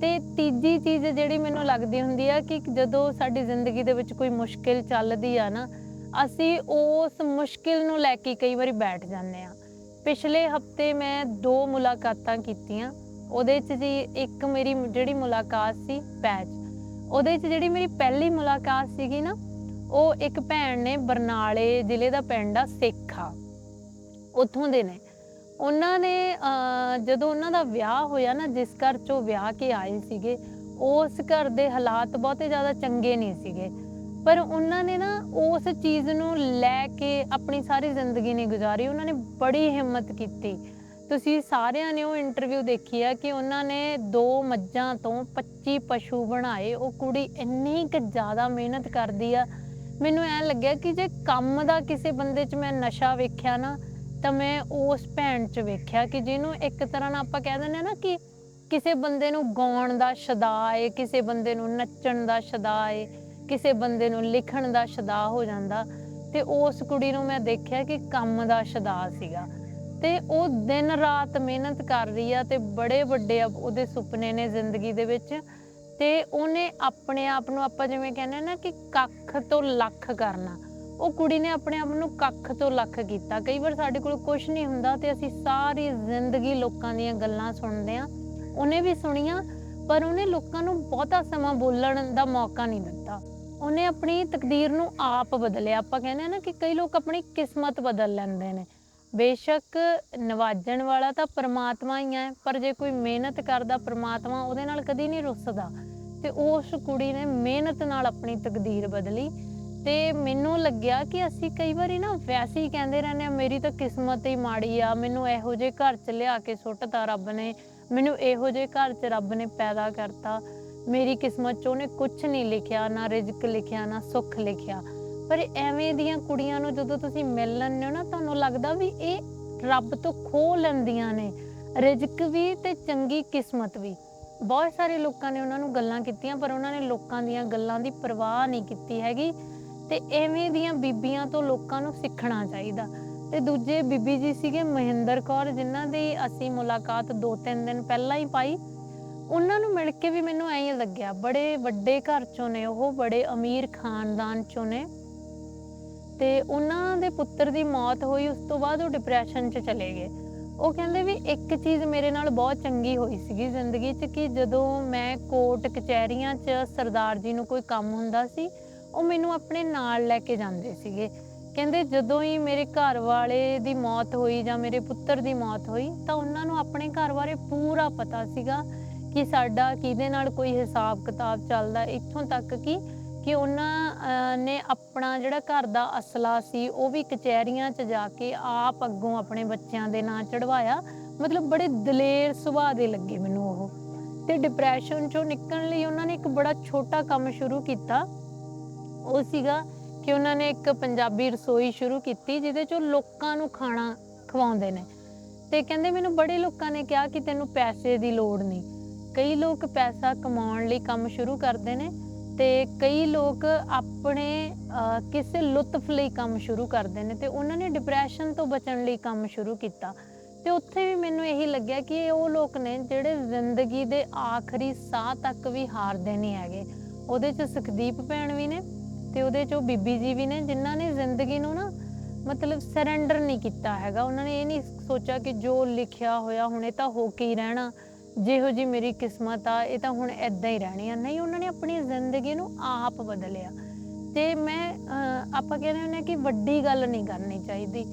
ਤੇ ਤੀਜੀ ਚੀਜ਼ ਜਿਹੜੀ ਮੈਨੂੰ ਲੱਗਦੀ ਹੁੰਦੀ ਆ ਕਿ ਜਦੋਂ ਸਾਡੀ ਜ਼ਿੰਦਗੀ ਦੇ ਵਿੱਚ ਕੋਈ ਮੁਸ਼ਕਿਲ ਚੱਲਦੀ ਆ ਨਾ, ਅਸੀਂ ਉਸ ਮੁਸ਼ਕਿਲ ਨੂੰ ਲੈ ਕੇ ਕਈ ਵਾਰੀ ਬੈਠ ਜਾਂਦੇ ਆ। ਪਿਛਲੇ ਹਫ਼ਤੇ ਮੈਂ ਦੋ ਮੁਲਾਕਾਤਾਂ ਕੀਤੀਆਂ, ਉਹਦੇ 'ਚ ਜੀ ਇੱਕ ਮੇਰੀ ਜਿਹੜੀ ਮੁਲਾਕਾਤ ਸੀ ਪੈਚ, ਉਹਦੇ 'ਚ ਜਿਹੜੀ ਮੇਰੀ ਪਹਿਲੀ ਮੁਲਾਕਾਤ ਸੀਗੀ ਨਾ, ਉਹ ਇੱਕ ਭੈਣ ਨੇ ਬਰਨਾਲੇ ਜ਼ਿਲ੍ਹੇ ਦਾ ਪਿੰਡ ਆ ਸੇਖਾ, ਉੱਥੋਂ ਦੇ ਨੇ। ਉਹਨਾਂ ਨੇ ਜਦੋਂ ਉਹਨਾਂ ਦਾ ਵਿਆਹ ਹੋਇਆ ਨਾ, ਜਿਸ ਘਰ ਚੋਂ ਵਿਆਹ ਕੇ ਆਏ ਸੀਗੇ, ਉਸ ਘਰ ਦੇ ਹਾਲਾਤ ਬਹੁਤੇ ਜ਼ਿਆਦਾ ਚੰਗੇ ਨਹੀਂ ਸੀਗੇ। ਪਰ ਉਹਨਾਂ ਨੇ ਨਾ ਉਸ ਚੀਜ਼ ਨੂੰ ਲੈ ਕੇ ਆਪਣੀ ਸਾਰੀ ਜ਼ਿੰਦਗੀ ਨਹੀਂ ਗੁਜ਼ਾਰੀ। ਉਹਨਾਂ ਨੇ ਬੜੀ ਹਿੰਮਤ ਕੀਤੀ। ਤੁਸੀਂ ਸਾਰਿਆਂ ਨੇ ਉਹ ਇੰਟਰਵਿਊ ਦੇਖੀ ਆ ਕਿ ਉਹਨਾਂ ਨੇ ਦੋ ਮੱਝਾਂ ਤੋਂ 25 ਪਸ਼ੂ ਬਣਾਏ। ਉਹ ਕੁੜੀ ਇੰਨੀ ਕੁ ਜ਼ਿਆਦਾ ਮਿਹਨਤ ਕਰਦੀ ਆ। ਮੈਨੂੰ ਐ ਲੱਗਿਆ ਕਿ ਜੇ ਕੰਮ ਦਾ ਕਿਸੇ ਬੰਦੇ 'ਚ ਮੈਂ ਨਸ਼ਾ ਵੇਖਿਆ ਨਾ ਤਾਂ ਮੈਂ ਉਸ ਭੈਣ 'ਚ ਵੇਖਿਆ ਕਿ ਜਿਹਨੂੰ ਇੱਕ ਤਰ੍ਹਾਂ ਨਾਲ ਆਪਾਂ ਕਹਿ ਦਿੰਦੇ ਆ ਨਾ ਕਿ ਕਿਸੇ ਬੰਦੇ ਨੂੰ ਗਾਉਣ ਦਾ ਸ਼ਦਾ ਏ, ਕਿਸੇ ਬੰਦੇ ਨੂੰ ਨੱਚਣ ਦਾ ਸ਼ਦਾ ਏ, ਕਿਸੇ ਬੰਦੇ ਨੂੰ ਲਿਖਣ ਦਾ ਸ਼ਦਾ ਹੋ ਜਾਂਦਾ। ਤੇ ਉਸ ਕੁੜੀ ਨੂੰ ਮੈਂ ਦੇਖਿਆ ਕਿ ਕੰਮ ਦਾ ਸ਼ਦਾ ਸੀਗਾ। ਤੇ ਉਹ ਦਿਨ ਰਾਤ ਮਿਹਨਤ ਕਰ ਰਹੀ ਆ ਤੇ ਬੜੇ ਵੱਡੇ ਅਬ ਉਹਦੇ ਸੁਪਨੇ ਨੇ ਜ਼ਿੰਦਗੀ ਦੇ ਵਿੱਚ। ਤੇ ਉਹਨੇ ਆਪਣੇ ਆਪ ਨੂੰ ਆਪਾਂ ਜਿਵੇਂ ਕਹਿੰਦੇ ਨਾ ਕਿ ਕੱਖ ਤੋਂ ਲੱਖ ਕਰਨਾ। ਉਹ ਕੁੜੀ ਨੇ ਆਪਣੇ ਆਪ ਨੂੰ ਕੱਖ ਤੋਂ ਲੱਖ ਕੀਤਾ। ਕਈ ਵਾਰ ਸਾਡੇ ਕੋਲ ਕੁਝ ਨਹੀਂ ਹੁੰਦਾ ਤੇ ਅਸੀਂ ਸਾਰੀ ਜ਼ਿੰਦਗੀ ਲੋਕਾਂ ਦੀਆਂ ਗੱਲਾਂ ਸੁਣਦੇ ਆ ਉਹਨੇ ਵੀ ਸੁਣੀਆਂ, ਪਰ ਉਹਨੇ ਲੋਕਾਂ ਨੂੰ ਬਹੁਤਾ ਸਮਾਂ ਬੋਲਣ ਦਾ ਮੌਕਾ ਨਹੀਂ ਦਿੱਤਾ। ਉਹਨੇ ਆਪਣੀ ਤਕਦੀਰ ਨੂੰ ਆਪ ਬਦਲਿਆ। ਆਪਾਂ ਕਹਿੰਦੇ ਆ ਨਾ ਕਿ ਕਈ ਲੋਕ ਆਪਣੀ ਕਿਸਮਤ ਬਦਲ ਲੈਂਦੇ ਨੇ। ਬੇਸ਼ੱਕ ਨਵਾਜਣ ਵਾਲਾ ਤਾਂ ਪ੍ਰਮਾਤਮਾ ਹੀ ਹੈ, ਪਰ ਜੇ ਕੋਈ ਮਿਹਨਤ ਕਰਦਾ, ਪ੍ਰਮਾਤਮਾ ਉਹਦੇ ਨਾਲ ਕਦੀ ਨਹੀਂ ਰੁੱਸਦਾ। ਤੇ ਉਸ ਕੁੜੀ ਨੇ ਮਿਹਨਤ ਨਾਲ ਆਪਣੀ ਤਕਦੀਰ ਬਦਲੀ। ਤੇ ਮੈਨੂੰ ਲੱਗਿਆ ਕਿ ਅਸੀਂ ਕਈ ਵਾਰੀ ਨਾ ਵੈਸੇ ਹੀ ਕਹਿੰਦੇ ਰਹਿੰਦੇ ਆ ਮੇਰੀ ਤਾਂ ਕਿਸਮਤ ਹੀ ਮਾੜੀ ਆ, ਮੈਨੂੰ ਇਹੋ ਜਿਹੇ ਘਰ ਚ ਲਿਆ ਕੇ ਸੁੱਟਤਾ ਰੱਬ ਨੇ, ਮੈਨੂੰ ਇਹੋ ਜਿਹੇ ਘਰ ਚ ਰੱਬ ਨੇ ਪੈਦਾ ਕਰਤਾ। ਮੇਰੀ ਕਿਸਮਤ ਚ ਉਹਨੇ ਕੁਝ ਨਹੀਂ ਲਿਖਿਆ, ਨਾ ਰਿਜ਼ਕ ਲਿਖਿਆ, ਨਾ ਸੁੱਖ ਲਿਖਿਆ। ਪਰ ਐਵੇਂ ਦੀਆਂ ਕੁੜੀਆਂ ਨੂੰ ਜਦੋਂ ਤੁਸੀਂ ਮਿਲ ਲੈਂਦੇ ਹੋ ਨਾ, ਤੁਹਾਨੂੰ ਲੱਗਦਾ ਵੀ ਇਹ ਰੱਬ ਤੋਂ ਖੋਹ ਲੈਂਦੀਆਂ ਨੇ। ਰਿਜ਼ਕ ਵੀ ਤੇ ਚੰਗੀ ਕਿਸਮਤ ਵੀ। ਬਹੁਤ ਸਾਰੇ ਲੋਕਾਂ ਨੇ ਉਹਨਾਂ ਨੂੰ ਗੱਲਾਂ ਕੀਤੀਆਂ, ਪਰ ਉਹਨਾਂ ਨੇ ਲੋਕਾਂ ਦੀਆਂ ਗੱਲਾਂ ਦੀ ਪਰਵਾਹ ਨਹੀਂ ਕੀਤੀ ਹੈਗੀ। ਤੇ ਐਵੇਂ ਦੀਆਂ ਬੀਬੀਆਂ ਤੋਂ ਲੋਕਾਂ ਨੂੰ ਸਿੱਖਣਾ ਚਾਹੀਦਾ। ਤੇ ਦੂਜੇ ਬੀਬੀ ਜੀ ਸੀਗੇ ਮਹਿੰਦਰ ਕੌਰ, ਜਿਨ੍ਹਾਂ ਦੀ ਅਸੀਂ ਮੁਲਾਕਾਤ ਦੋ ਤਿੰਨ ਦਿਨ ਪਹਿਲਾਂ ਹੀ ਪਾਈ। ਉਹਨਾਂ ਨੂੰ ਮਿਲ ਕੇ ਵੀ ਮੈਨੂੰ ਐਂ ਲੱਗਿਆ, ਬੜੇ ਵੱਡੇ ਘਰ ਚੋਂ ਨੇ ਉਹ, ਬੜੇ ਅਮੀਰ ਖਾਨਦਾਨ ਚੋਂ ਨੇ। ਤੇ ਉਹਨਾਂ ਦੇ ਪੁੱਤਰ ਦੀ ਮੌਤ ਹੋਈ, ਉਸ ਤੋਂ ਬਾਅਦ ਉਹ ਡਿਪਰੈਸ਼ਨ 'ਚ ਚਲੇ ਗਏ। ਉਹ ਕਹਿੰਦੇ ਵੀ ਇੱਕ ਚੀਜ਼ ਮੇਰੇ ਨਾਲ ਬਹੁਤ ਚੰਗੀ ਹੋਈ ਸੀਗੀ ਜ਼ਿੰਦਗੀ 'ਚ, ਕਿ ਜਦੋਂ ਮੈਂ ਕੋਰਟ ਕਚਹਿਰੀਆਂ 'ਚ ਸਰਦਾਰ ਜੀ ਨੂੰ ਕੋਈ ਕੰਮ ਹੁੰਦਾ ਸੀ ਉਹ ਮੈਨੂੰ ਆਪਣੇ ਨਾਲ ਲੈ ਕੇ ਜਾਂਦੇ ਸੀਗੇ। ਕਹਿੰਦੇ ਜਦੋਂ ਹੀ ਮੇਰੇ ਘਰ ਵਾਲੇ ਦੀ ਮੌਤ ਹੋਈ ਜਾਂ ਮੇਰੇ ਪੁੱਤਰ ਦੀ ਮੌਤ ਹੋਈ ਤਾਂ ਉਹਨਾਂ ਨੂੰ ਆਪਣੇ ਘਰ ਬਾਰੇ ਪੂਰਾ ਪਤਾ ਸੀਗਾ ਕਿ ਸਾਡਾ ਕਿਹਦੇ ਨਾਲ ਕੋਈ ਹਿਸਾਬ ਕਿਤਾਬ ਚੱਲਦਾ, ਇੱਥੋਂ ਤੱਕ ਕਿ ਕਿ ਉਹਨਾਂ ਨੇ ਆਪਣਾ ਜਿਹੜਾ ਘਰ ਦਾ ਅਸਲਾ ਸੀ ਉਹ ਵੀ ਕਚਹਿਰੀਆਂ 'ਚ ਜਾ ਕੇ ਆਪ ਅੱਗੋਂ ਆਪਣੇ ਬੱਚਿਆਂ ਦੇ ਨਾਂ ਚੜਵਾਇਆ ਮਤਲਬ ਬੜੇ ਦਲੇਰ ਸੁਭਾਅ ਦੇ ਲੱਗੇ ਮੈਨੂੰ ਉਹ। ਤੇ ਡਿਪਰੈਸ਼ਨ 'ਚੋਂ ਨਿਕਲਣ ਲਈ ਉਹਨਾਂ ਨੇ ਇੱਕ ਬੜਾ ਛੋਟਾ ਕੰਮ ਸ਼ੁਰੂ ਕੀਤਾ। ਉਹ ਸੀਗਾ ਕਿ ਉਹਨਾਂ ਨੇ ਇੱਕ ਪੰਜਾਬੀ ਰਸੋਈ ਸ਼ੁਰੂ ਕੀਤੀ ਜਿਹਦੇ ਚ ਲੋਕਾਂ ਨੂੰ ਖਾਣਾ ਖਵਾਉਂਦੇ ਨੇ। ਤੇ ਕਹਿੰਦੇ ਮੈਨੂੰ ਬੜੇ ਲੋਕਾਂ ਨੇ ਕਿਹਾ ਕਿ ਤੈਨੂੰ ਪੈਸੇ ਦੀ ਲੋੜ ਨਹੀਂ। ਕਈ ਲੋਕ ਪੈਸਾ ਕਮਾਉਣ ਲਈ ਕੰਮ ਸ਼ੁਰੂ ਕਰਦੇ ਨੇ ਤੇ ਕਈ ਲੋਕ ਆਪਣੇ ਕਿਸੇ ਲੁਤਫ ਲਈ ਕੰਮ ਸ਼ੁਰੂ ਕਰਦੇ ਨੇ ਤੇ ਉਹਨਾਂ ਨੇ ਡਿਪਰੈਸ਼ਨ ਤੋਂ ਬਚਣ ਲਈ ਕੰਮ ਸ਼ੁਰੂ ਕੀਤਾ। ਤੇ ਉੱਥੇ ਵੀ ਮੈਨੂੰ ਇਹੀ ਲੱਗਿਆ ਕਿ ਇਹ ਉਹ ਲੋਕ ਨੇ ਜਿਹੜੇ ਜ਼ਿੰਦਗੀ ਦੇ ਆਖਰੀ ਸਾਹ ਤੱਕ ਵੀ ਹਾਰਦੇ ਨਹੀਂ ਹੈਗੇ। ਉਹਦੇ 'ਚ ਸੁਖਦੀਪ ਭੈਣ ਵੀ ਨੇ ਤੇ ਉਹਦੇ 'ਚ ਬੀਬੀ ਜੀ ਵੀ ਨੇ, ਜਿਨ੍ਹਾਂ ਨੇ ਜ਼ਿੰਦਗੀ ਨੂੰ ਨਾ ਮਤਲਬ ਸਰੈਂਡਰ ਨਹੀਂ ਕੀਤਾ ਹੈਗਾ। ਉਹਨਾਂ ਨੇ ਇਹ ਨਹੀਂ ਸੋਚਿਆ ਕਿ ਜੋ ਲਿਖਿਆ ਹੋਇਆ ਹੁਣ ਇਹ ਤਾਂ ਹੋ ਕੇ ਹੀ ਰਹਿਣਾ। ਜਿਹੋ ਜੀ ਮੇਰੀ ਕਿਸਮਤ ਆ, ਇਹ ਤਾਂ ਹੁਣ ਐਦਾਂ ਹੀ ਰਹਿਣੀ ਆ। ਨਹੀਂ, ਉਹਨਾਂ ਨੇ ਆਪਣੀ ਜ਼ਿੰਦਗੀ ਨੂੰ ਆਪ ਬਦਲਿਆ। ਤੇ ਮੈਂ ਆਪਾਂ ਕਹਿੰਦੇ ਹੁੰਦੇ ਕਿ ਵੱਡੀ ਗੱਲ ਨਹੀਂ ਕਰਨੀ ਚਾਹੀਦੀ।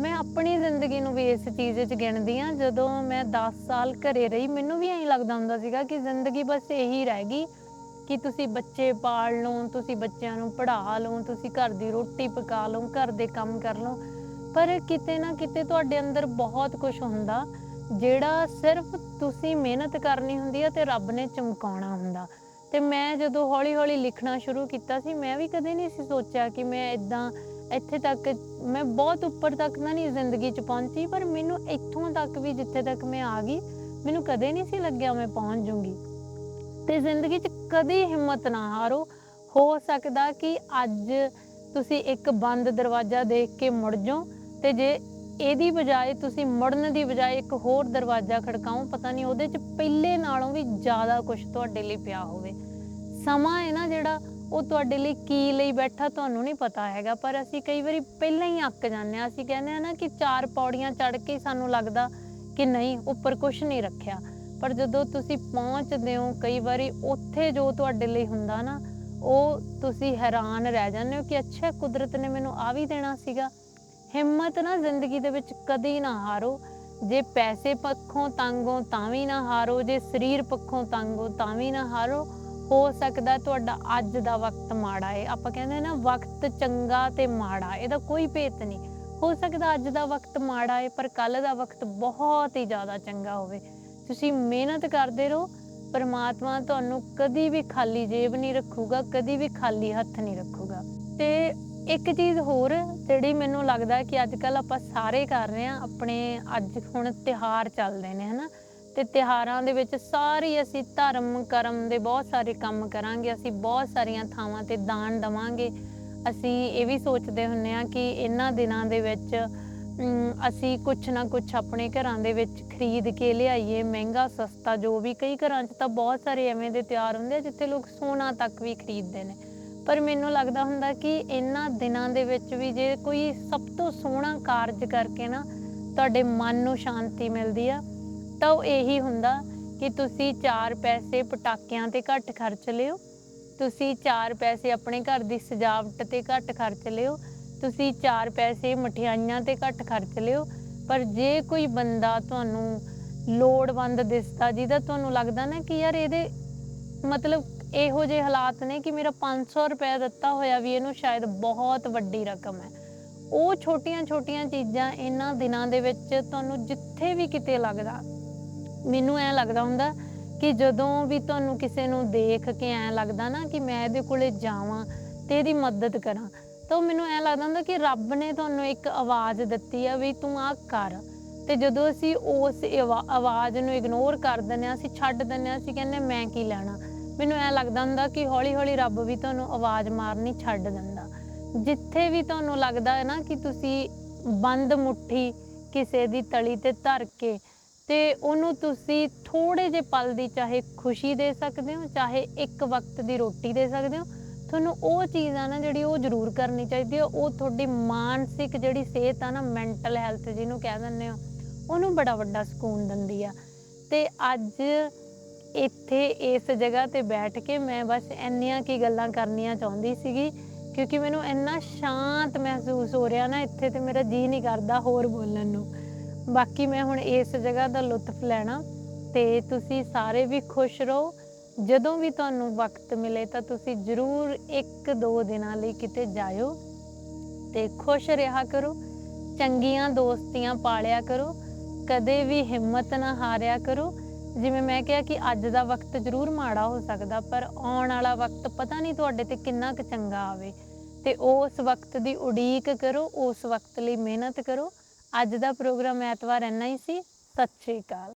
ਮੈਂ ਆਪਣੀ ਜ਼ਿੰਦਗੀ ਨੂੰ ਵੀ ਇਸ ਚੀਜ਼ 'ਚ ਗਿਣਦੀ ਆ ਜਦੋਂ ਮੈਂ 10 ਸਾਲ ਘਰੇ ਰਹੀ, ਮੈਨੂੰ ਵੀ ਐਂ ਲੱਗਦਾ ਹੁੰਦਾ ਸੀਗਾ ਕਿ ਜ਼ਿੰਦਗੀ ਬਸ ਇਹੀ ਰਹਿ ਗਈ। ਕਿ ਤੁਸੀਂ ਬੱਚੇ ਪਾਲ ਲਓ, ਤੁਸੀਂ ਬੱਚਿਆਂ ਨੂੰ ਪੜ੍ਹਾ ਲਓ, ਤੁਸੀਂ ਘਰ ਦੀ ਰੋਟੀ ਪਕਾ ਲਓ, ਘਰ ਦੇ ਕੰਮ ਕਰ ਲਓ। ਪਰ ਕਿਤੇ ਨਾ ਕਿਤੇ ਤੁਹਾਡੇ ਅੰਦਰ ਬਹੁਤ ਕੁਝ ਹੁੰਦਾ, ਜਿਹੜਾ ਸਿਰਫ ਤੁਸੀਂ ਮਿਹਨਤ ਕਰਨੀ ਹੁੰਦੀ ਹੈ ਤੇ ਰੱਬ ਨੇ ਚਮਕਾਉਣਾ ਹੁੰਦਾ। ਤੇ ਮੈਂ ਜਦੋਂ ਹੌਲੀ-ਹੌਲੀ ਲਿਖਣਾ ਸ਼ੁਰੂ ਕੀਤਾ ਸੀ, ਮੈਂ ਵੀ ਕਦੇ ਨਹੀਂ ਸੀ ਸੋਚਿਆ ਕਿ ਮੈਂ ਇਦਾਂ ਇੱਥੇ ਤੱਕ, ਮੈਂ ਬਹੁਤ ਉੱਪਰ ਤੱਕ ਨਾ ਨਹੀਂ ਜ਼ਿੰਦਗੀ 'ਚ ਪਹੁੰਚੀ, ਪਰ ਮੈਨੂੰ ਇੱਥੋਂ ਤੱਕ ਵੀ ਜਿੱਥੇ ਤੱਕ ਮੈਂ ਆ ਗਈ, ਮੈਨੂੰ ਕਦੇ ਨਹੀਂ ਸੀ ਲੱਗਿਆ ਮੈਂ ਪਹੁੰਚ ਜੂੰਗੀ ਤੇ ਜ਼ਿੰਦਗੀ 'ਚ ਕਦੀ ਹਿੰਮਤ ਨਾ ਹਾਰੋ। ਹੋ ਸਕਦਾ ਕਿ ਅੱਜ ਤੁਸੀਂ ਇੱਕ ਬੰਦ ਦਰਵਾਜ਼ਾ ਦੇਖ ਕੇ ਮੁੜ ਜਾਓ ਤੇ ਜੇ ਇਹਦੀ ਬਜਾਏ ਤੁਸੀਂ ਮੁੜਨ ਦੀ ਬਜਾਏ ਇੱਕ ਹੋਰ ਦਰਵਾਜ਼ਾ ਖੜਕਾਓ, ਪਤਾ ਨਹੀਂ ਉਹਦੇ 'ਚ ਪਹਿਲੇ ਨਾਲੋਂ ਵੀ ਜ਼ਿਆਦਾ ਕੁਝ ਤੁਹਾਡੇ ਲਈ ਪਿਆ ਹੋਵੇ। ਸਮਾਂ ਹੈ ਨਾ ਜਿਹੜਾ, ਉਹ ਤੁਹਾਡੇ ਲਈ ਕੀ ਲਈ ਬੈਠਾ ਤੁਹਾਨੂੰ ਨਹੀਂ ਪਤਾ ਹੈਗਾ, ਪਰ ਅਸੀਂ ਕਈ ਵਾਰੀ ਪਹਿਲਾਂ ਹੀ ਅੱਕ ਜਾਂਦੇ ਆ ਅਸੀਂ ਕਹਿੰਦੇ ਆ ਨਾ ਕਿ ਚਾਰ ਪੌੜੀਆਂ ਚੜ ਕੇ ਸਾਨੂੰ ਲੱਗਦਾ ਕਿ ਨਹੀਂ, ਉੱਪਰ ਕੁਝ ਨਹੀਂ ਰੱਖਿਆ। ਪਰ ਜਦੋਂ ਤੁਸੀਂ ਪਹੁੰਚਦੇ ਹੋ, ਕਈ ਵਾਰੀ ਉੱਥੇ ਜੋ ਤੁਹਾਡੇ ਲਈ ਹੁੰਦਾ ਨਾ, ਉਹ ਤੁਸੀਂ ਹੈਰਾਨ ਰਹਿ ਜਾਂਦੇ ਹੋ ਕਿ ਅੱਛਾ, ਕੁਦਰਤ ਨੇ ਮੈਨੂੰ ਆ ਵੀ ਦੇਣਾ ਸੀਗਾ। ਹਿੰਮਤ ਨਾ ਜ਼ਿੰਦਗੀ ਦੇ ਵਿੱਚ ਕਦੀ ਨਾ ਹਾਰੋ। ਜੇ ਪੈਸੇ ਪੱਖੋਂ ਤੰਗ ਹੋ, ਤਾਂ ਵੀ ਨਾ ਹਾਰੋ। ਜੇ ਸਰੀਰ ਪੱਖੋਂ ਤੰਗ ਹੋ, ਤਾਂ ਵੀ ਨਾ ਹਾਰੋ। ਹੋ ਸਕਦਾ ਤੁਹਾਡਾ ਅੱਜ ਦਾ ਵਕਤ ਮਾੜਾ ਹੈ ਆਪਾਂ ਕਹਿੰਦੇ ਨਾ, ਵਕਤ ਚੰਗਾ ਤੇ ਮਾੜਾ, ਇਹਦਾ ਕੋਈ ਭੇਤ ਨਹੀਂ। ਹੋ ਸਕਦਾ ਅੱਜ ਦਾ ਵਕਤ ਮਾੜਾ ਹੈ ਪਰ ਕੱਲ ਦਾ ਵਕਤ ਬਹੁਤ ਹੀ ਜ਼ਿਆਦਾ ਚੰਗਾ ਹੋਵੇ। ਤੁਸੀਂ ਮਿਹਨਤ ਕਰਦੇ ਰਹੋ, ਪਰਮਾਤਮਾ ਤੁਹਾਨੂੰ ਕਦੀ ਵੀ ਖਾਲੀ ਜੇਬ ਨਹੀਂ ਰੱਖੂਗਾ, ਕਦੀ ਵੀ ਖਾਲੀ ਹੱਥ ਨਹੀਂ ਰੱਖੂਗਾ। ਤੇ ਇੱਕ ਚੀਜ਼ ਹੋਰ ਜਿਹੜੀ ਮੈਨੂੰ ਲੱਗਦਾ ਕਿ ਅੱਜ ਕੱਲ ਆਪਾਂ ਸਾਰੇ ਕਰ ਰਹੇ ਆ ਆਪਣੇ ਅੱਜ ਹੁਣ ਤਿਹਾਰ ਚੱਲਦੇ ਨੇ, ਹਨਾ? ਤੇ ਤਿਹਾਰਾਂ ਦੇ ਵਿੱਚ ਸਾਰੀ ਅਸੀਂ ਧਰਮ, ਕਰਮ ਦੇ ਬਹੁਤ ਸਾਰੇ ਕੰਮ ਕਰਾਂਗੇ, ਅਸੀਂ ਬਹੁਤ ਸਾਰੀਆਂ ਥਾਵਾਂ ਤੇ ਦਾਨ ਦਵਾਂਗੇ। ਅਸੀਂ ਇਹ ਵੀ ਸੋਚਦੇ ਹੁੰਨੇ ਆ ਕਿ ਇਹਨਾਂ ਦਿਨਾਂ ਦੇ ਵਿੱਚ ਅਸੀਂ ਕੁਛ ਨਾ ਕੁਛ ਆਪਣੇ ਘਰਾਂ ਦੇ ਵਿੱਚ ਖਰੀਦ ਕੇ ਲਿਆਈਏ, ਮਹਿੰਗਾ, ਸਸਤਾ, ਜੋ ਵੀ। ਕਈ ਘਰਾਂ 'ਚ ਤਾਂ ਬਹੁਤ ਸਾਰੇ ਐਵੇਂ ਦੇ ਤਿਆਰ ਹੁੰਦੇ ਆ, ਜਿੱਥੇ ਲੋਕ ਸੋਨਾ ਤੱਕ ਵੀ ਖਰੀਦਦੇ ਨੇ। ਪਰ ਮੈਨੂੰ ਲੱਗਦਾ ਹੁੰਦਾ ਕਿ ਇਹਨਾਂ ਦਿਨਾਂ ਦੇ ਵਿੱਚ ਵੀ ਜੇ ਕੋਈ ਸਭ ਤੋਂ ਸੋਹਣਾ ਕਾਰਜ ਕਰਕੇ ਨਾ ਤੁਹਾਡੇ ਮਨ ਨੂੰ ਸ਼ਾਂਤੀ ਮਿਲਦੀ ਆ, ਤਾਂ ਉਹ ਇਹੀ ਹੁੰਦਾ ਕਿ ਤੁਸੀਂ ਚਾਰ ਪੈਸੇ ਪਟਾਕਿਆਂ ਤੇ ਘੱਟ ਖਰਚ ਲਿਓ, ਤੁਸੀਂ ਚਾਰ ਪੈਸੇ ਆਪਣੇ ਘਰ ਦੀ ਸਜਾਵਟ ਤੇ ਘੱਟ ਖਰਚ ਲਿਓ ਤੁਸੀਂ ਚਾਰ ਪੈਸੇ ਮਠਿਆਈਆਂ ਤੇ ਘੱਟ ਖਰਚ ਲਿਓ, ਪਰ ਜੇ ਕੋਈ ਬੰਦਾ ਤੁਹਾਨੂੰ ਲੋੜਵੰਦ ਦਿਸਦਾ ਜਿਹਦਾ ਤੁਹਾਨੂੰ ਲੱਗਦਾ ਨਾ ਕਿ ਯਾਰ ਇਹਦੇ ਮਤਲਬ ਇਹੋ ਜਿਹੇ ਹਾਲਾਤ ਨੇ ਕਿ ਮੇਰਾ 500 ਰੁਪਏ ਦਿੱਤਾ ਹੋਇਆ ਵੀ ਇਹਨੂੰ ਸ਼ਾਇਦ ਬਹੁਤ ਵੱਡੀ ਰਕਮ ਹੈ। ਉਹ ਛੋਟੀਆਂ-ਛੋਟੀਆਂ ਚੀਜ਼ਾਂ ਇਹਨਾਂ ਦਿਨਾਂ ਦੇ ਵਿੱਚ ਤੁਹਾਨੂੰ ਜਿੱਥੇ ਵੀ ਕਿਤੇ ਲੱਗਦਾ, ਮੈਨੂੰ ਐ ਲੱਗਦਾ ਹੁੰਦਾ ਕਿ ਜਦੋਂ ਵੀ ਤੁਹਾਨੂੰ ਕਿਸੇ ਨੂੰ ਦੇਖ ਕੇ ਐ ਲੱਗਦਾ ਨਾ ਕਿ ਮੈਂ ਇਹਦੇ ਕੋਲੇ ਜਾਵਾਂ ਤੇ ਇਹਦੀ ਮਦਦ ਕਰਾਂ ਤਾਂ ਮੈਨੂੰ ਐ ਲੱਗਦਾ ਹੁੰਦਾ ਕਿ ਰੱਬ ਨੇ ਤੁਹਾਨੂੰ ਇੱਕ ਆਵਾਜ਼ ਦਿੱਤੀ ਆ ਵੀ ਤੂੰ ਆਹ ਕਰ। ਤੇ ਜਦੋਂ ਅਸੀਂ ਉਸ ਆਵਾਜ਼ ਨੂੰ ਇਗਨੋਰ ਕਰ ਦਿੰਦੇ ਆ ਅਸੀਂ ਛੱਡ ਦਿੰਦੇ ਆ ਅਸੀਂ ਕਹਿੰਦੇ ਮੈਂ ਕੀ ਲੈਣਾ? ਮੈਨੂੰ ਐ ਲੱਗਦਾ ਹੁੰਦਾ ਕਿ ਹੌਲੀ ਹੌਲੀ ਰੱਬ ਵੀ ਤੁਹਾਨੂੰ ਆਵਾਜ਼ ਮਾਰਨੀ ਛੱਡ ਦਿੰਦਾ। ਜਿੱਥੇ ਵੀ ਤੁਹਾਨੂੰ ਲੱਗਦਾ ਹੈ ਨਾ ਕਿ ਤੁਸੀਂ ਬੰਦ ਮੁੱਠੀ ਕਿਸੇ ਦੀ ਤਲੀ ਤੇ ਧਰ ਕੇ ਤੇ ਉਹਨੂੰ ਤੁਸੀਂ ਥੋੜੇ ਜੇ ਪਲ ਦੀ ਚਾਹੇ ਖੁਸ਼ੀ ਦੇ ਸਕਦੇ ਹੋ, ਚਾਹੇ ਇੱਕ ਵਕਤ ਦੀ ਰੋਟੀ ਦੇ ਸਕਦੇ ਹੋ ਤੁਹਾਨੂੰ ਉਹ ਚੀਜ਼ ਆ ਨਾ ਜਿਹੜੀ ਉਹ ਜ਼ਰੂਰ ਕਰਨੀ ਚਾਹੀਦੀ ਹੈ ਉਹ ਤੁਹਾਡੀ ਮਾਨਸਿਕ ਜਿਹੜੀ ਸਿਹਤ ਆ ਨਾ ਮੈਂਟਲ ਹੈਲਥ ਜਿਹਨੂੰ ਕਹਿ ਦਿੰਦੇ ਹੋ ਉਹਨੂੰ ਬੜਾ ਵੱਡਾ ਸਕੂਨ ਦਿੰਦੀ ਆ। ਤੇ ਅੱਜ ਇੱਥੇ ਇਸ ਜਗ੍ਹਾ ਤੇ ਬੈਠ ਕੇ ਮੈਂ ਬਸ ਇੰਨੀਆਂ ਕੀ ਗੱਲਾਂ ਕਰਨੀਆਂ ਚਾਹੁੰਦੀ ਸੀਗੀ, ਕਿਉਂਕਿ ਮੈਨੂੰ ਇੰਨਾ ਸ਼ਾਂਤ ਮਹਿਸੂਸ ਹੋ ਰਿਹਾ ਨਾ ਇੱਥੇ ਤੇ ਮੇਰਾ ਜੀ ਨਹੀਂ ਕਰਦਾ ਹੋਰ ਬੋਲਣ ਨੂੰ। ਬਾਕੀ ਮੈਂ ਹੁਣ ਇਸ ਜਗ੍ਹਾ ਦਾ ਲੁਤਫ ਲੈਣਾ ਤੇ ਤੁਸੀਂ ਸਾਰੇ ਵੀ ਖੁਸ਼ ਰਹੋ। ਜਦੋਂ ਵੀ ਤੁਹਾਨੂੰ ਵਕਤ ਮਿਲੇ ਤਾਂ ਤੁਸੀਂ ਜ਼ਰੂਰ ਇੱਕ ਦੋ ਦਿਨਾਂ ਲਈ ਕਿਤੇ ਜਾਇਓ ਤੇ ਖੁਸ਼ ਰਿਹਾ ਕਰੋ, ਚੰਗੀਆਂ ਦੋਸਤੀਆਂ ਪਾਲਿਆ ਕਰੋ, ਕਦੇ ਵੀ ਹਿੰਮਤ ਨਾ ਹਾਰਿਆ ਕਰੋ। ਜਿਵੇਂ ਮੈਂ ਕਿਹਾ ਕਿ ਅੱਜ ਦਾ ਵਕਤ ਜ਼ਰੂਰ ਮਾੜਾ ਹੋ ਸਕਦਾ, ਪਰ ਆਉਣ ਵਾਲਾ ਵਕਤ ਪਤਾ ਨਹੀਂ ਤੁਹਾਡੇ ਤੇ ਕਿੰਨਾ ਕੁ ਚੰਗਾ ਆਵੇ। ਤੇ ਉਸ ਵਕਤ ਦੀ ਉਡੀਕ ਕਰੋ, ਉਸ ਵਕਤ ਲਈ ਮਿਹਨਤ ਕਰੋ। ਅੱਜ ਦਾ ਪ੍ਰੋਗਰਾਮ ਐਤਵਾਰ ਇੰਨਾ ਹੀ ਸੀ। ਸਤਿ ਸ਼੍ਰੀ ਅਕਾਲ।